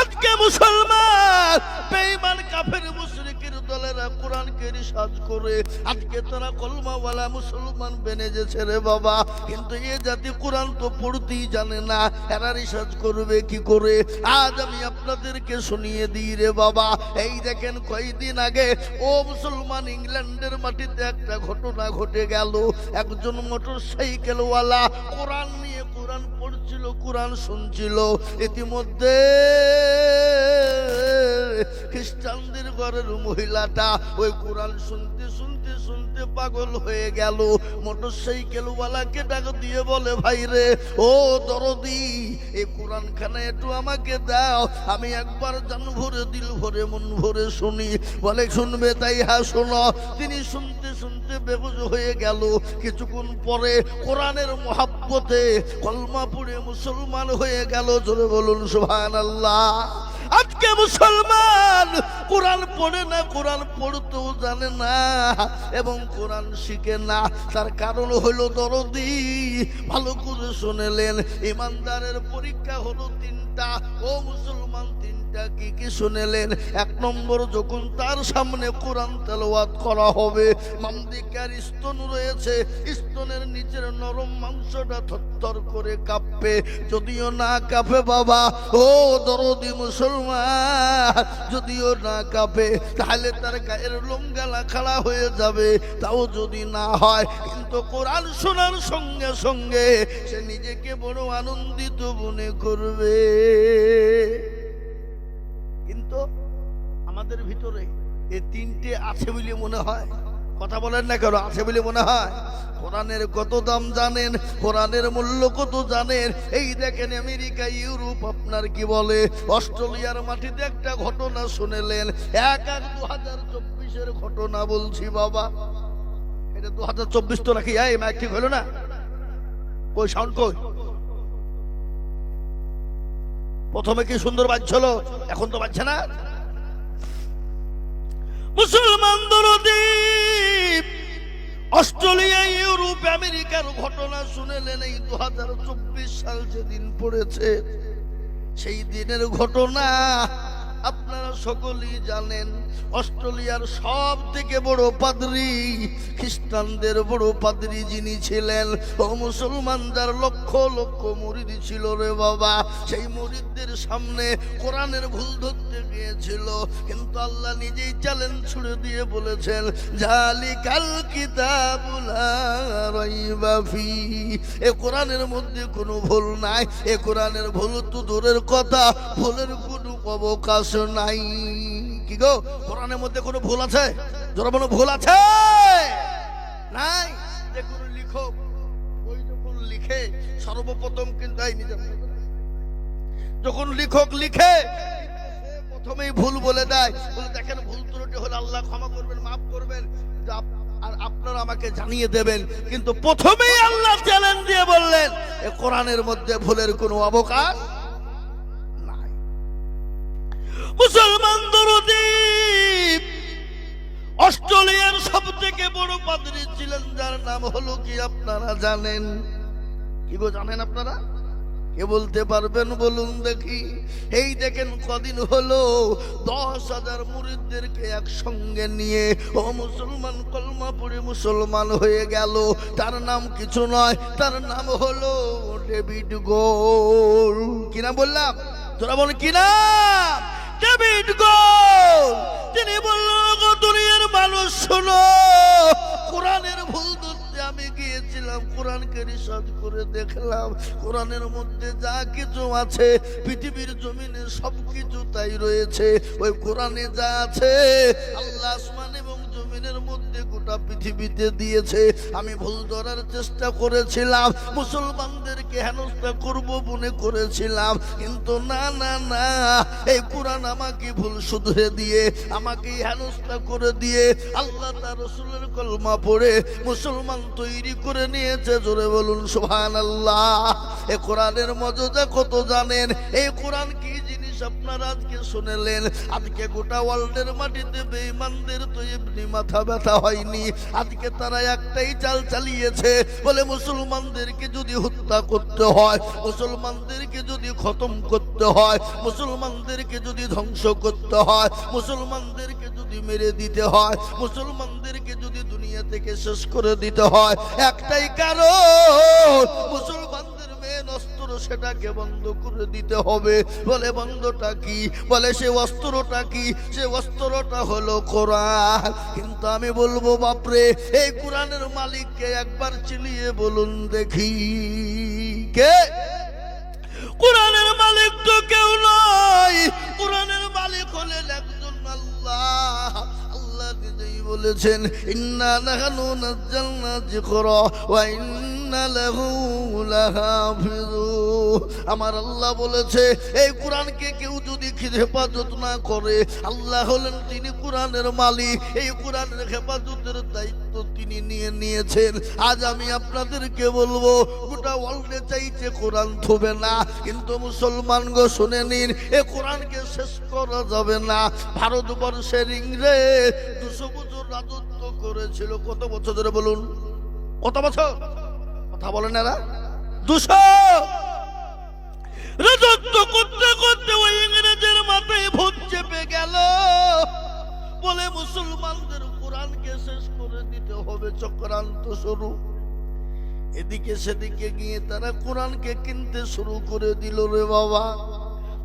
আজকে মুসলমান বেঈমান কাফের মুশরিকের দলেরা কোরআনকে রিসার্চ করে, আজকে তারা কলমাওয়ালা মুসলমান বেনেজেছে রে বাবা। কিন্তু এ জাতি কোরআন তো পড়তেই জানে না, এরা রিসার্চ করবে কি করে? আজ আমি আপনাদেরকে শুনিয়ে দিই রে বাবা, এই দেখেন কয়েকদিন আগে, ও মুসলমান ইংল্যান্ডের মাটিতে একটা ঘটনা ঘটে গেল। একজন মোটর সাইকেলওয়ালা কোরআন নিয়ে কোরআন পড়ছিল, কোরআন শুনছিল। ইতিমধ্যে খ্রিস্টানদের ঘরের মহিলাটা ওই কোরআন শুনতে শুনতে শুনতে পাগল হয়ে গেল। মোটর সাইকেলওয়ালাকে ডাক দিয়ে বলে, ভাই রে, ও দরদি এই কোরআন খানা একটু আমাকে দাও। আমি একবার জান ভরে, দিল ভরে, মন ভরে শুনি। বলে, শুনবে তাই হ্যাঁ শোনো। তিনি শুনতে শুনতে বেগুজ হয়ে গেল। কিছুক্ষণ পরে কোরআনের মহাব্বতে কলমা পড়ে মুসলমান হয়ে গেল। জোরে বলুন সুহান আল্লাহ আজকে মুসলমান কোরআন পড়ে না, কোরআন পড়তেও জানে না এবং কোরআন শিখে না। তার কারণ হলো দরদি। ভালো করে শুনেলেন ইমানদারের পরীক্ষা হলো তিনটা। ও মুসলমান তিনটা কি কি শুনেলেন? এক নম্বর যখন তার সামনে কোরআন তেলাওয়াত করা হবে মামদিকার স্তন রয়েছে, স্তনের নিচের নরম মাংসটা থরথর করে কাঁপবে যদিও না কাঁপে বাবা, ও দরদি মুসলমান, যদিও না কাঁপে, তাহলে তার গায়ের লোমগালা খাড়া হয়ে যাবে, তাও যদি না হয়। কিন্তু কোরআন শোনার সঙ্গে সঙ্গে সে নিজেকে বড় আনন্দিত মনে করবে। কিন্তু আমাদের ভিতরে এই তিনটে আছে বলে মনে হয়। কথা বলেন না কেন? আছে বলে মনে হয়? কোরআনের কত দাম জানেন? কোরআনের মূল্য কত জানেন? এই দেখেন আমেরিকা, ইউরোপ, আপনার কি বলে? অস্ট্রেলিয়ার মাটিতে একটা ঘটনা শুনেলেন। এক এক দু হাজার চব্বিশের ঘটনা বলছি বাবা। এটা দু হাজার চব্বিশ তো নাকি? এই ম্যাক ঠিক হলো না? কই সাউন্ড কই? প্রথমে কি সুন্দর বাজছিল? এখন তো বাজছে না? মুসলমান দরদীপ, অস্ট্রেলিয়া, ইউরোপ, আমেরিকার ঘটনা শুনে শুনেলেন এই দু হাজার চব্বিশ সাল যেদিন পড়েছে, সেই দিনের ঘটনা আপনারা সকলেই জানেন, অস্ট্রেলিয়ার সব থেকে বড় পাদ্রি, খ্রিস্টানদের বড় পাদ্রি যিনি ছিলেন, ও মুসলমান যার লক্ষ লক্ষ মুরিদ ছিল রে বাবা, সেই মুরিদদের সামনে কোরআনের ভুল ধরতে গিয়েছিল। কিন্তু আল্লাহ নিজেই চ্যালেঞ্জ ছুড়ে দিয়ে বলেছেন, জালিকাল কিতাবুলা রাইবা ফি। এ কোরআনের মধ্যে কোনো ভুল নাই, এ কোরআনের ভুল তো দূরের কথা, ভুলের কোনো অবকাশ নাই। কি গো? কোরআনের মধ্যে কোনো ভুল আছে? যারা বলো, ভুল আছে? নাই? যে কোনো লিখক বই যখন লিখে, সর্বপ্রথম কিন্তু যখন লেখক লিখে প্রথমেই ভুল বলে দেয়। বলে, দেখেন, ভুল ত্রুটি হলে আল্লাহ ক্ষমা করবেন, মাফ করবেন। আর আপনারা আমাকে জানিয়ে দেবেন। কিন্তু প্রথমেই আল্লাহ চ্যালেঞ্জ দিয়ে বললেন, এ কোরআনের মধ্যে ভুলের কোনো অবকাশ নাই মুসলমান দরদীপ অস্ট্রেলিয়ার সব থেকে বড় পাদ্রী ছিলেন, যার নাম হলো কি আপনারা জানেন? কি গো জানেন আপনারা? কে বলতে পারবেন বলুন দেখি। এই দেখেন কদিন হলো দশ হাজার মুরিদদেরকে একসঙ্গে নিয়ে, ও মুসলমান কলমা পড়ে মুসলমান হয়ে গেল। তার নাম কিছু নয়, তার নাম হলো ডেভিড গোল। কিনা বললাম? তোরা বল কি নাম? ডেভিড গোল। তিনি বলল "ওগো, দুনিয়ার মানুষ, শোনো। কোরআনের ভুল ধরতে আমি গিয়েছিলাম। কোরআনকে রিসার্চ করে দেখলাম। কোরআনের মধ্যে যা কিছু আছে, পৃথিবীর জমিনে সব কিছু তাই রয়েছে। ওই কোরআনে যা আছে, আল্লাহ আসমান এবং জমিনের মধ্যে গোটা পৃথিবীতে দিয়েছে। আমি ভুল ধরার চেষ্টা করেছিলাম, মুসলমানদেরকে হেনস্থা করব মনে করেছিলাম, কিন্তু না না না, এই কোরআন আমাকে ভুল শুধরে দিয়ে আমাকে হেনস্থা করে দিয়ে, আল্লাহ তার রসুলের কলমা পড়ে মুসলমান তৈরি করে নিয়েছে। জোরে বলুন সুহান আল্লাহ এ কোরআনের মজা কত জানেন? এই কোরআন কি জিনিস? আপনারা আজকে শুনেলেন, আজকে গোটা ওয়ার্ল্ডের মাটিতে বেঈমানদের তো এমনি মাথা ব্যথা হয়নি। আজকে তারা একটাই চাল চালিয়েছে, বলে মুসলমানদেরকে যদি হত্যা করতে হয়, মুসলমানদেরকে যদি খতম করতে হয়, মুসলমানদেরকে যদি ধ্বংস করতে হয়, মুসলমানদেরকে যদি মেরে দিতে হয়, মুসলমানদেরকে যদি দুনিয়া থেকে শেষ করে দিতে হয়, একটাই কারণ মেন অস্ত্র সেটাকে বন্ধ করে দিতে হবে। বলে, বন্ধটা কি? বলে, সে অস্ত্রটা কি? সে অস্ত্রটা হলো কোরআন। কিন্তু আমি বলব, বাপরে, এই কোরআনের মালিককে একবার চিলিয়ে বলুন দেখি। কে? কোরআনের মালিক তো কেউ নয়। কোরআনের মালিক হলেন একজন আল্লাহ। আল্লাহ বলেছেন, ইন্না নাহানু নাজ্জালনা যিকরা ওয়া ইন্না আমার আল্লাহ বলেছে, এই কোরআনকে কেউ যদি হেফাজত না করে, আল্লাহ হলেন তিনি কোরআনের মালিক। এই কোরআনের হেফাজতের দায়িত্ব তিনি নিয়ে নিয়েছেন। আজ আমি আপনাদেরকে বলব, গোটা ওয়ার্ল্ডে চাইছে কোরআন থবে না, কিন্তু মুসলমান গো, শুনে নিন, এ কোরআনকে শেষ করা যাবে না। ভারতবর্ষের ইংরেজ দুশো বছর রাজত্ব করেছিল। কত বছর ধরে বলুন? কত বছর? কথা বলেন এরা? দুশো! রাজত্ব করতে করতে ওই ইংরেজের মাথায় ভূত চেপে গেল। বলে মুসলমানদের কোরআনকে শেষ করে দিতে হবে চক্রান্ত শুরু। এদিকে সেদিকে গিয়ে তারা কোরআনকে কিনতে শুরু করে দিল রে বাবা।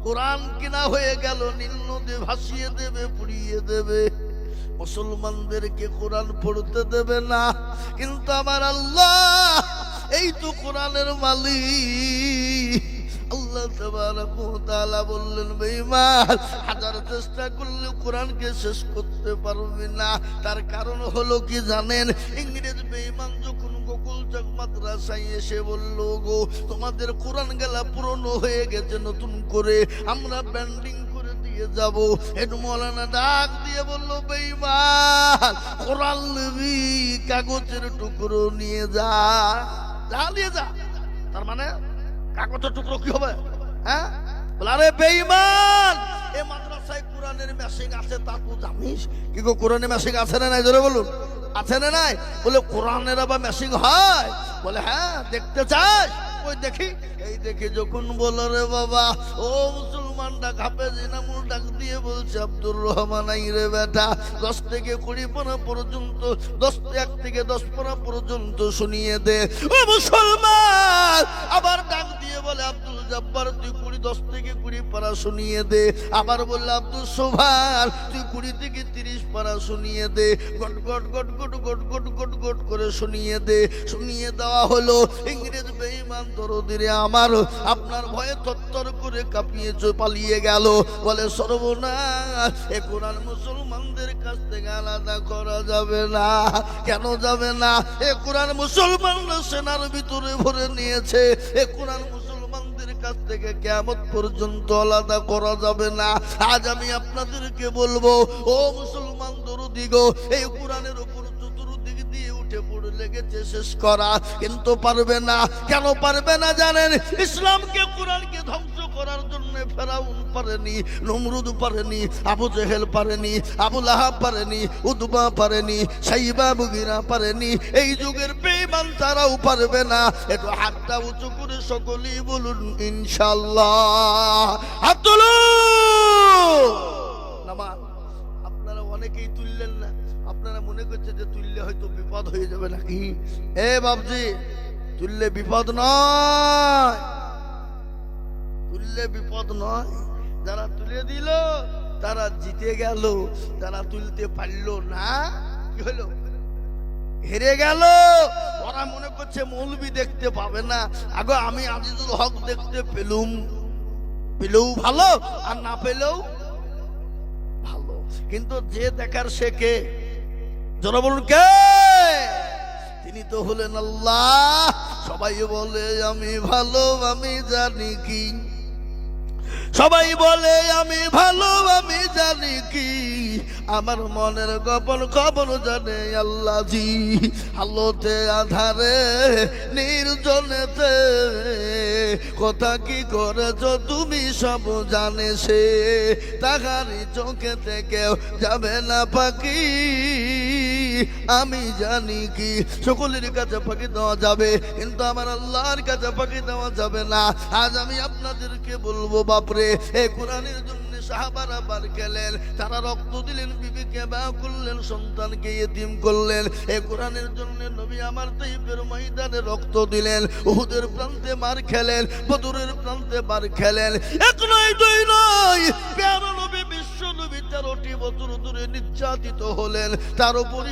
কোরআন কিনা হয়ে গেল, নীল নদী ভাসিয়ে দেবে, পুড়িয়ে দেবে। মুসলমানদেরকে কোরআন পড়তে দেবে না। কিন্তু আমার আল্লাহ এই তো কোরআনের মালিক। আল্লাহ তাআলা বললেন, বেঈমান, হাজার চেষ্টা করলে কোরআনকে শেষ করতে পারবে না। তার কারণ হলো কি জানেন? ইংরেজ বেঈমান যখন গোকুল চক মাদ্রাসায় এসে বলল গো তোমাদের কোরআন গেলা পুরনো হয়ে গেছে নতুন করে, আমরা ব্যান্ডিং করে দিয়ে যাব। একটু মৌলানা ডাক দিয়ে বলল, বেঈমান, কোরআন কাগজের টুকরো নিয়ে যা। যা যা। তার মানে কাগজের টুকরো কি হবে? হ্যাঁ? আরে বেঈমান, এ মাদ্রাসায় কোরআনের মেশিন আছে, তা তুই জানিস? কি গো, কোরআনের মেশিন আছে না নাই? ধরে বলুন। আছে না নাই? বলে, কোরআনের আবার মেশিন হয়? বলে হ্যাঁ দেখতে চাস? ওই দেখি? এই দেখে যখন বলো রে বাবা, ও মুসলমানটা ঘাপে জিনামুল ডাক দিয়ে বলছে, আব্দুর রহমান, আই রে বেটা, দশ থেকে কুড়ি পানা পর্যন্ত, দশ এক থেকে দশ পানা পর্যন্ত শুনিয়ে দে। ও মুসলমান, আবার ডাক দিয়ে বলে, আব্দুল জব্বার, তুই কুড়ি, দশ থেকে কুড়ি পারা শুনিয়ে দে। আবার বললে, আব্দুল সোভার তুই কুড়ি থেকে তিরিশ পারা শুনিয়ে দে। গট গট গট গট গট গট গট গট করে শুনিয়ে দে। শুনিয়ে দেওয়া হলো, ইংরেজ বেঈমান দরদিরে আমার, আপনার ভয়ে তত্তর করে কাঁপিয়ে চ- পালিয়ে গেল। বলে, সর্বনাশ, এ কোরআন মুসলমানদের কাছ থেকে আলাদা করা যাবে না। কেন যাবে না? এ কোরআন মুসলমানরা সেনার ভিতরে ভরে নিয়েছে। এ কোরআন মুসলমানদের কাছ থেকে কেমন পর্যন্ত আলাদা করা যাবে না। আজ আমি আপনাদেরকে বলব, ও মুসলমান দরদিগ এই কোরআনের উপর চতুর্দিক দিয়ে উঠে পড়ে লেগেছে শেষ করা। কিন্তু পারবে না। কেন পারবে না জানেন? ইসলামকে কোরআনকে ধ্বংস করার জন্য ফেরাউন পারেনি, নমরুদ পারেনি, আবু জেহেল পারেনি, আবু লাহাব পারেনি উদবা পারেনি, সাইবা বুগিরা পারেনি। এই যুগের বেঈমান তারাও পারবে না। একটু হাতটা উঁচু করে সকলেই বলুন ইনশাল্লাহ হাত আপনারা অনেকেই তুললেন না। আপনারা মনে করছে যে তুললে হয়তো বিপদ হয়ে যাবে নাকি? এ বাবজি তুললে বিপদ নয়। তুললে বিপদ নয়। যারা তুলে দিল, তারা জিতে গেল। যারা তুলতে পারল না, কি হলো? হেরে গেল। ওরা মনে করছে মৌলবি দেখতে পাবে না। আগে, আমি আজিজুল হক দেখতে পেলুম। পেলেও ভালো, আর না পেলেও ভালো। কিন্তু যে দেখার সে কে? জন বলুন, কে? তিনি তো হলেন আল্লাহ। সবাই বলে, আমি ভালো, আমি জানি কি। সবাই বলে আমি ভালো আমি জানি কি। আমার মনের গোপন খবর জানে আল্লাহ জি আলোতে আধারে, নির্জনেতে। কথা কি করেছ তুমি সব জানে সে। তাহারি চোখে থেকেও যাবে না পাখি আমি জানি কি, সকলের কাছে পাখি দেওয়া যাবে, কিন্তু আমার আল্লাহর কাছে পাখি দেওয়া যাবে না। আজ আমি আপনাদেরকে বলব, বাপরে এই কোরআনের জন্য সাহাবারা তারা রক্ত দিলেন, বিবিকে বা করলেন, সন্তানকে এতিম করলেন। এই কোরআনের জন্য নবী আমার তাইপের ময়দানে রক্ত দিলেন, উহুদের প্রান্তে মার খেলেন, বদরের প্রান্তে মার খেলেন। এক নয় নয় নবী বিশ্ব নির্যাতিত হলেন। তার উপর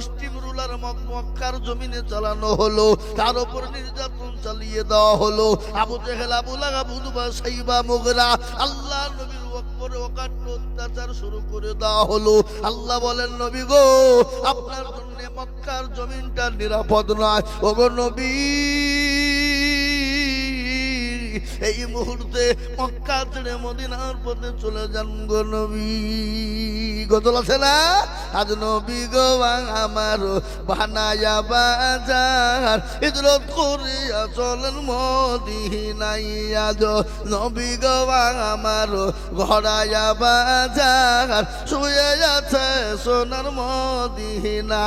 রুলার মক্কার জমিনে চালানো হলো। তার উপর নির্যাতন চালিয়ে দেওয়া হলো। আবু জেহেল, আবু লাগা বুধবা সাইবা, মোগরা আল্লাহ নবীর অত্যাচার শুরু করে দেওয়া হলো। আল্লাহ বলেন, নবী গো, আপনার জন্য মক্কার জমিনটা নিরাপদ নয়। ওগো নবী এই মুহূর্তে মক্কা ছেড়ে মদিনার পথে চলে যান গো নবী। গজল আছে না? আজ নবী গো আমার বানায়া বাজার। ইদরত করিয়া চলেন মদিনাই আজ নবী গো আমার ঘরায়া বাজার। শুয়ে আছে সোনার মদিনা।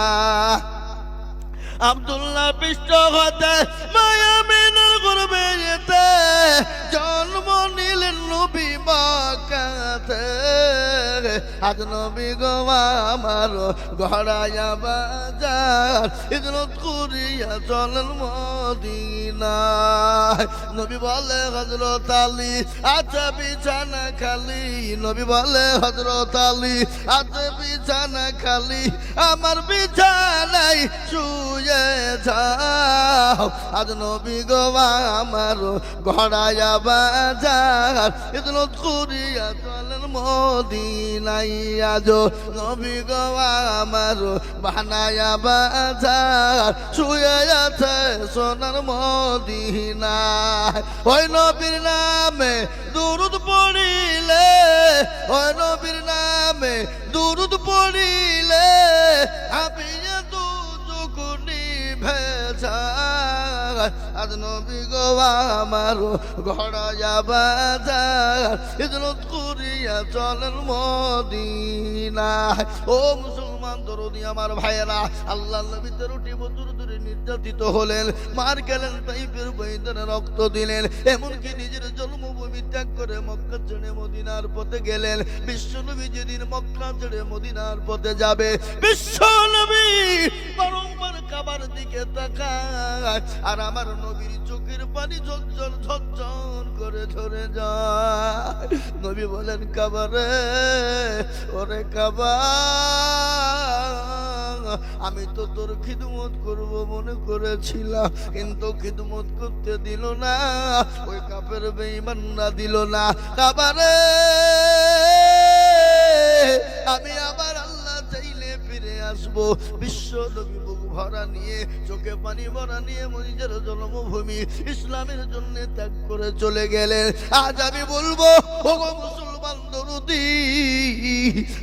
আব্দুল্লাহ পৃষ্ঠ হতে মায়ামিনের গর্বে যেতে জন্ম নিলেন নবী বাকাতে। আজ নবী গোয়া আমার গড়াইয়া বাজার ইজরত করিয়া চলেন মদিনায়। নবী বলে হজরত আলী আচ্ছা বিছানা খালি। নবী বলে হজরত আলী আচ্ছা বিছানা খালি। আমার বিছানাই শুয়ে যাও। আজ নবী গোয়া আমার ঘড়াইয়া বাজার। ইদনত করিয়া চলেন মদিনাই আজ নবী গোয়া আমার বানায়া বাজার। শুয়ে আছে সোনার মদিনা ওই নবীর নামে দুরুদ পড়িলে, ওই নবীর নামে দুরুদ পড়িলে, আমি আজ নবী গো আমার করিয়া চলেন মদিনা ও মুসলমান দরদি আমার ভাইয়েরা, আল্লাহ নবী তেরোটি বছর ধরে নির্যাতিত হলেন, মার গেলেন তাইপের বৈদনে রক্ত দিলেন, এমনকি নিজের জন্মভূমি ত্যাগ করে মক্কা ছেড়ে মদিনার পথে গেলেন। বিশ্ব নবী যেদিন মক্কা ছেড়ে মদিনার পথে যাবে, বিশ্ব নবী বারংবার কাবার দিকে তাকায়, আর আমার নবীর চোখের পানি ঝরঝর ঝরঝর করে ঝরে যায়। নবী বলেন, কাবারে, ওরে কাবা আমি তো তোর খিদমত করব মনে করেছিলাম, কিন্তু খিদমত করতে দিল না, ওই কাপের বেঈমানরা দিল না। কাবারে আমি আবার আল্লাহ ফিরে আসব। বিশ্ব নবী ভরা নিয়ে, চোখে পানি ভরা নিয়ে নিজের জন্মভূমি ইসলামের জন্য ত্যাগ করে চলে গেলেন। আজ আমি বলব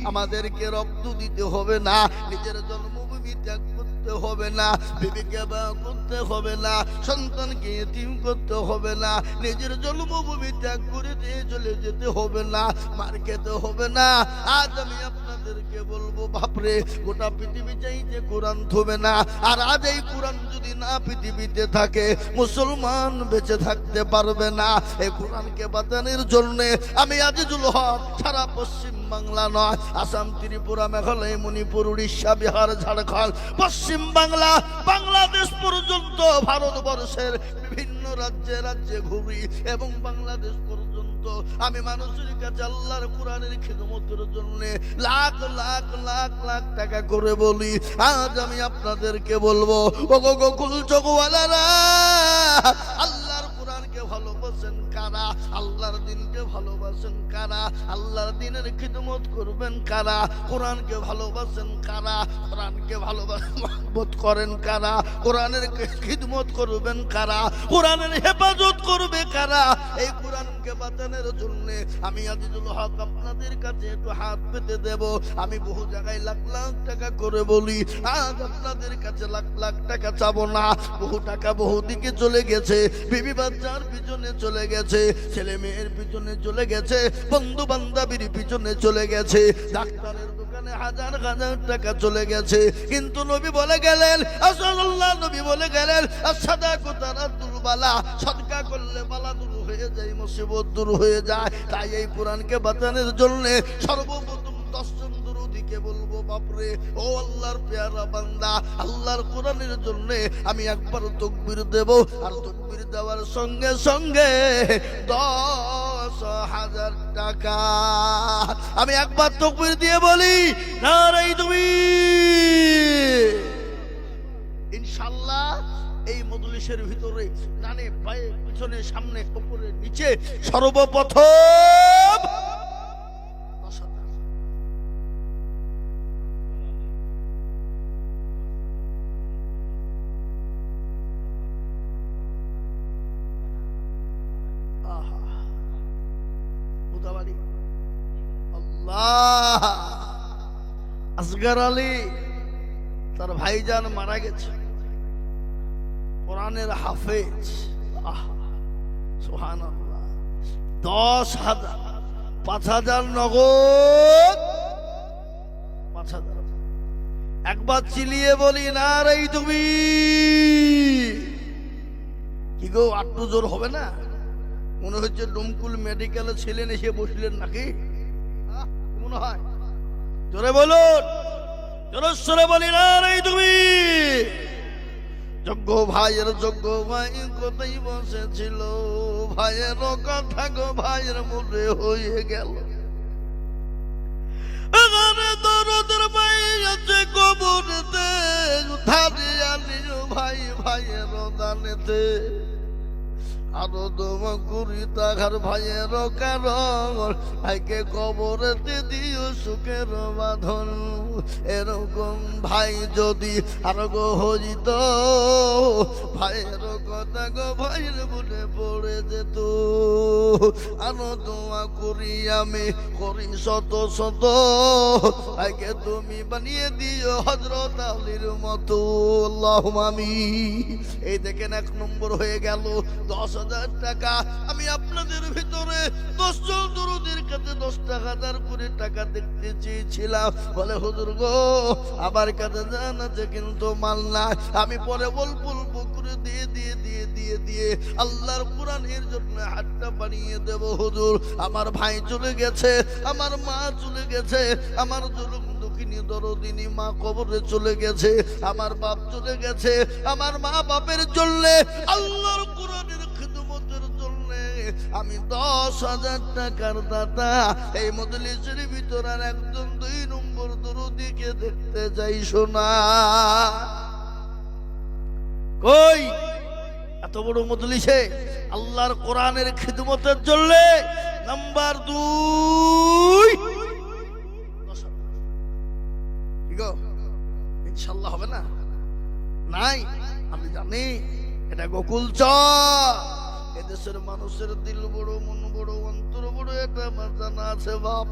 আমাদেরকে রক্ত দিতে হবে না, নিজের জন্মভূমি ত্যাগ করতে হবে না, বিবিকে করতে হবে না, সন্তানকে এতিম করতে হবে না, নিজের জন্মভূমি ত্যাগ করে দিয়ে চলে যেতে হবে না, মার খেতে হবে না। আজ আমি আপনাদেরকে বলব, বাপরে, গোটা পৃথিবী চাইতে কোরআন থবে না, আর আজ এই কোরআন যদি না পৃথিবীতে থাকে, মুসলমান বেঁচে থাকতে পারবে না। এই কোরআনকে বাঁচানোর জন্য আমি আজিজুল হক, সারা পশ্চিম বাংলা নয়, আসাম, ত্রিপুরা, মেঘালয়, মণিপুর, উড়িষ্যা, বিহার, ঝাড়খণ্ড, পশ্চিম বাংলা, বাংলাদেশ পর্যন্ত ভারতবর্ষের বিভিন্ন রাজ্যে রাজ্যে ঘুরি এবং বাংলাদেশ পর্যন্ত আমি মানুষের কাছে আল্লাহর কোরআনের খেদমতের জন্য লাখ লাখ লাখ লাখ টাকা করে বলি, আজ আমি আপনাদেরকে বলব ও গো গোকুল চকওয়ালারা আল্লাহর কোরআনকে ভালোবাসেন কারা? আল্লাহর দিনকে ভালোবাসেন কারা? আল্লাহর দিনের খিদমত করবেন কারা? কোরআনকে ভালোবাসেন কারা? কোরআনকে ভালোবাসেন করেন কারা? কোরআনের খিদমত করবেন কারা? কোরআনের হেফাজত করবে কারা? এই কোরআনকে বাঁচানোর জন্য আমি আজিজুল হক আপনাদের কাছে একটু হাত পেতে দেব। আমি বহু জায়গায় লাখ লাখ টাকা করে বলি, আজ আপনাদের কাছে লাখ লাখ টাকা চাবো না। বহু টাকা বহু দিকে চলে গেছে। বিবি বাচ্চার পিছনে চলে গেছে, ছেলে মেয়ের পিছনে চলে গেছে, বন্ধু বান্ধবীর পিছনে চলে গেছে, ডাক্তারের দোকানে হাজার হাজার টাকা চলে গেছে। কিন্তু নবী বলে গেলেন আসাল্লাহ নবী বলে গেলেন আসাদা কোতারা দুর্বালা, সদকা করলে বালা দূর হয়ে যায়, মুসিবত দূর হয়ে যায়। তাই এই কোরআনকে বাঁচানোর জন্য সর্বপ্রথম বাপরে, ও আল্লাহর পেয়ারা বান্দা, আল্লাহর কোরআনের জন্য আমি একবার তকবির দেব, আর তকবির দেওয়ার সঙ্গে সঙ্গে দশ হাজার টাকা। আমি একবার তকবির দিয়ে বলি না রে তুমি ইনশাল্লাহ এই মজলিসের ভিতরে ডানে পায়ে, পিছনে, সামনে উপরে নিচে সর্বপ্রথম দশ হাজার। আহা। উদাবাড়ি। আল্লাহ আসগার আলী তার ভাইজান মারা গেছে। কোরআনের হাফেজ। সোহান দশ হাজার পাঁচ হাজার নগদ। পাঁচ হাজার। একবার চিলিয়ে বলি না রে তুমি। কি গো আটটু জোর হবে না? মনে হচ্ছে ডুমকুল মেডিকেলে ছিলেন এসে বসলেন নাকি? আহ, মনে হয়? জোরে বলুন। জোরস্বরে বলি না তুমি। যোগ্য ভাইয়ের যোগ্য ভাই কোথায় বসেছিল? ভাইয়ের কথা গো, ভাইয়ের মনে হয়ে গেল। ভাই, ভাইয়ের দানেতে। আরও দমা করি তাহার ভাইয়ের কারণ। ভাইকে কবরেতে দিও সুখের বাঁধন। এরকম ভাই যদি আর গো হরিত ভাইয়ের কথা গো ভাইয়ের মনে পড়ে যেত। আরও দোয়া করি আমি, করি শত শত। ভাইকে তুমি বানিয়ে দিও হজরত আলীর মতো। আল্লাহ আমি এই দেখেন এক নম্বর হয়ে গেল, দশ হাজার টাকা, আমি আপনাদের ভিতরে কাছে হাজার করে টাকা দেখতে চেয়েছিলাম। বলে, হুজুর গো, আমার কাছে জান আছে, কিন্তু মাল না আমি পরে অল্প অল্প করে দিয়ে দিয়ে দিয়ে দিয়ে দিয়ে আল্লাহর কোরআনের জন্য হাতটা বানিয়ে দেব, হুজুর। আমার ভাই চলে গেছে, আমার মা চলে গেছে, আমার জুলুম দুঃখিনী দরদিনী মা কবরে চলে গেছে, আমার বাপ চলে গেছে, আমার মা বাপের জন্য আল্লাহর জন্য আমি দশ হাজার টাকার দাতা। এই মজলিসের ভিতর আর একজন দুই নম্বর দরদিকে দেখতে যাই শোনা কই? এত বড় মজলিসে আল্লাহর কোরআনের খিদমতের জন্য নাম্বার দুই। ইনশাল্লাহ হবে না? নাই? আমি জানি। এটা গোকুল চর। এদেশের মানুষের দিল বড়, মন বড়, অন্তর বড়, এটা আমার জানা আছে বাপ।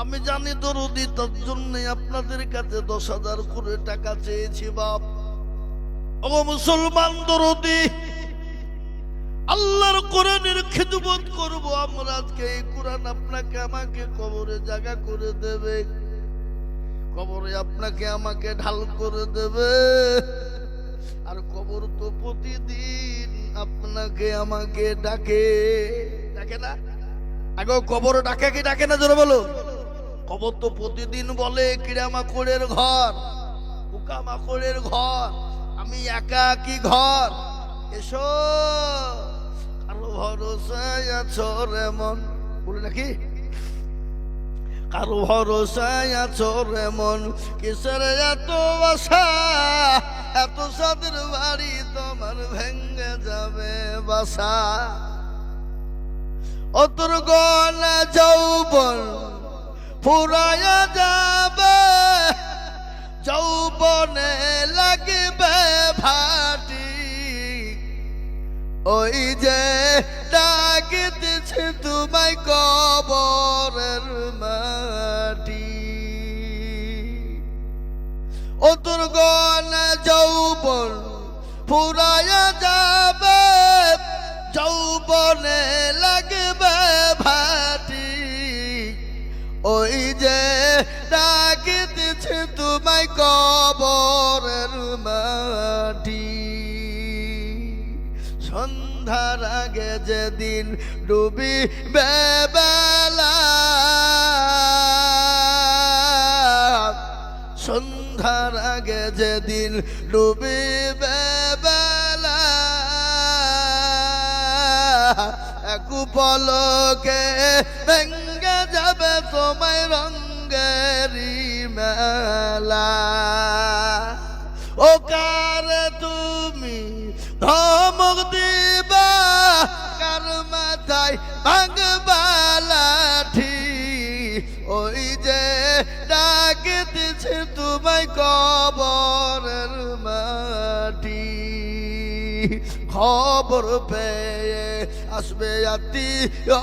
আমি জানি দরদি তার জন্য আপনাদের কাছে দশ হাজার করে টাকা চেয়েছি বাপ। ও মুসলমান দরদি, আল্লাহর কোরআনের খিদমত করব, আমরা আজকে এই কোরআন আপনাকে, আমাকে কবরে জায়গা করে দেবে। কবরে আপনাকে, আমাকে ঢাল করে দেবে। আর কবর তো প্রতিদিন আপনাকে, আমাকে ডাকে। ডাকে না? আগে, কবর ডাকে কি ডাকে না? জোরে বলো। কবর তো প্রতিদিন বলে, কিরা মাকড়ের ঘর, পোকা মাকড়ের ঘর, আমি একা কি ঘর? এসো, কারও ভরসায় আছো রে মন। বলে নাকি? কারও ভরসায় আছো রে মন, কিসের এত আশা? এত সাদের বাড়ি তোমার ভেঙ্গে যাবে বাসা। অতর গলা যৌবন ফুরায়া যাবে, যৌবনে লাগবে ভাটি। ওই যে ডাকিতেছে তোমায় কবরের মাটি। ও তোর গলা যৌবন ফুরায়া যাবে, যৌবনে লাগবে ভাটি। ওই যে ডাকিতেছে তোমায় কবরের মাটি। সন্ধ্যার আগে যেদিন ডুবি বেলা সন্ধ্যার আগে যেদিন ডুবি বেলা। এক পলকে ভেঙ্গে যাবে তোমায় রঙ্গেরি মেলা। ও কার তুমি ধমক দিবা, কার মাথায় ভাঙবা লাঠি? ওই ডাকিতেছে তোমায় কবরের মাটি। খবর পেয়ে আসবে আত্মীয়